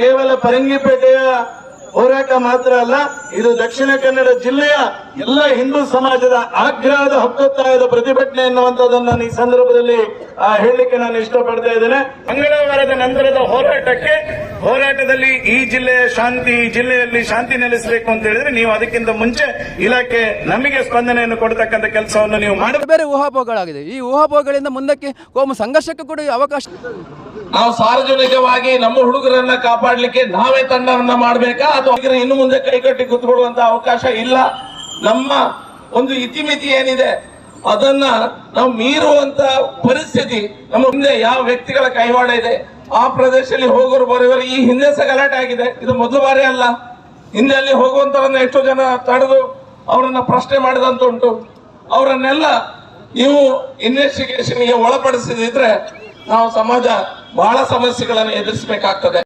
ಕೇವಲ ಪರಂಗಿಪೇಟೆಯ ಹೋರಾಟ ಮಾತ್ರ ಅಲ್ಲ, ಇದು ದಕ್ಷಿಣ ಕನ್ನಡ ಜಿಲ್ಲೆಯ ಎಲ್ಲ ಹಿಂದೂ ಸಮಾಜದ ಆಗ್ರಹದ ಹಕ್ಕೊತ್ತಾಯದ ಪ್ರತಿಭಟನೆ ಎನ್ನುವಂಥದ್ದನ್ನು ನಾನು ಈ ಸಂದರ್ಭದಲ್ಲಿ ಹೇಳಲಿಕ್ಕೆ ನಾನು ಇಷ್ಟಪಡ್ತಾ ಇದ್ದೇನೆ. ಮಂಗಳವಾರದ ನಂತರದ ಹೋರಾಟಕ್ಕೆ ಹೋರಾಟದಲ್ಲಿ ಈ ಜಿಲ್ಲೆಯ ಶಾಂತಿ ಜಿಲ್ಲೆಯಲ್ಲಿ ಶಾಂತಿ ನೆಲೆಸಬೇಕು ಅಂತ ಹೇಳಿದ್ರೆ ನೀವು ಅದಕ್ಕಿಂತ ಮುಂಚೆ ಇಲಾಖೆ ನಮಗೆ ಸ್ಪಂದನೆಯನ್ನು ಕೊಡತಕ್ಕಂತ ಕೆಲಸವನ್ನು ನೀವು ಮಾಡಿದ ಬೇರೆ ಊಹಾಪೋಹಗಳಾಗಿದೆ. ಈ ಊಹಾಪೋಹಗಳಿಂದ ಮುಂದಕ್ಕೆ ಕೋಮು ಸಂಘರ್ಷಕ್ಕೂ ಕೂಡ ಅವಕಾಶ ನಾವು ಸಾರ್ವಜನಿಕವಾಗಿ ನಮ್ಮ ಹುಡುಗರನ್ನ ಕಾಪಾಡಲಿಕ್ಕೆ ನಾವೇ ತಂಡವನ್ನ ಮಾಡಬೇಕಾ? ಅಥವಾ ಇನ್ನು ಮುಂದೆ ಕೈಕಟ್ಟಿ ಕೂತ್ಕೊಳ್ಳುವಂತ ಅವಕಾಶ ಇಲ್ಲ? ನಮ್ಮ ಒಂದು ಇತಿಮಿತಿ ಏನಿದೆ, ಅದನ್ನ ನಾವು ಮೀರುವಂತ ಪರಿಸ್ಥಿತಿ ನಮ್ಮ ಮುಂದೆ ಯಾವ ವ್ಯಕ್ತಿಗಳ ಕೈವಾಡ ಇದೆ, ಆ ಪ್ರದೇಶದಲ್ಲಿ ಹೋಗೋರು ಬರೋರು ಈ ಹಿಂದೆ ಸಹ ಗಲಾಟೆ ಆಗಿದೆ. ಇದು ಮೊದಲು ಬಾರಿ ಅಲ್ಲ. ಹಿಂದೆ ಅಲ್ಲಿ ಹೋಗುವಂತರನ್ನ ಎಷ್ಟೋ ಜನ ತಡೆದು ಅವರನ್ನ ಪ್ರಶ್ನೆ ಮಾಡಿದಂತುಂಟು. ಅವರನ್ನೆಲ್ಲ ನೀವು ಇನ್ವೆಸ್ಟಿಗೇಷನ್ಗೆ ಒಳಪಡಿಸಿದ್ರೆ ನಾವು ಸಮಾಜ ಬಹಳ ಸಮಸ್ಯೆಗಳನ್ನು ಎದುರಿಸಬೇಕಾಗ್ತದೆ.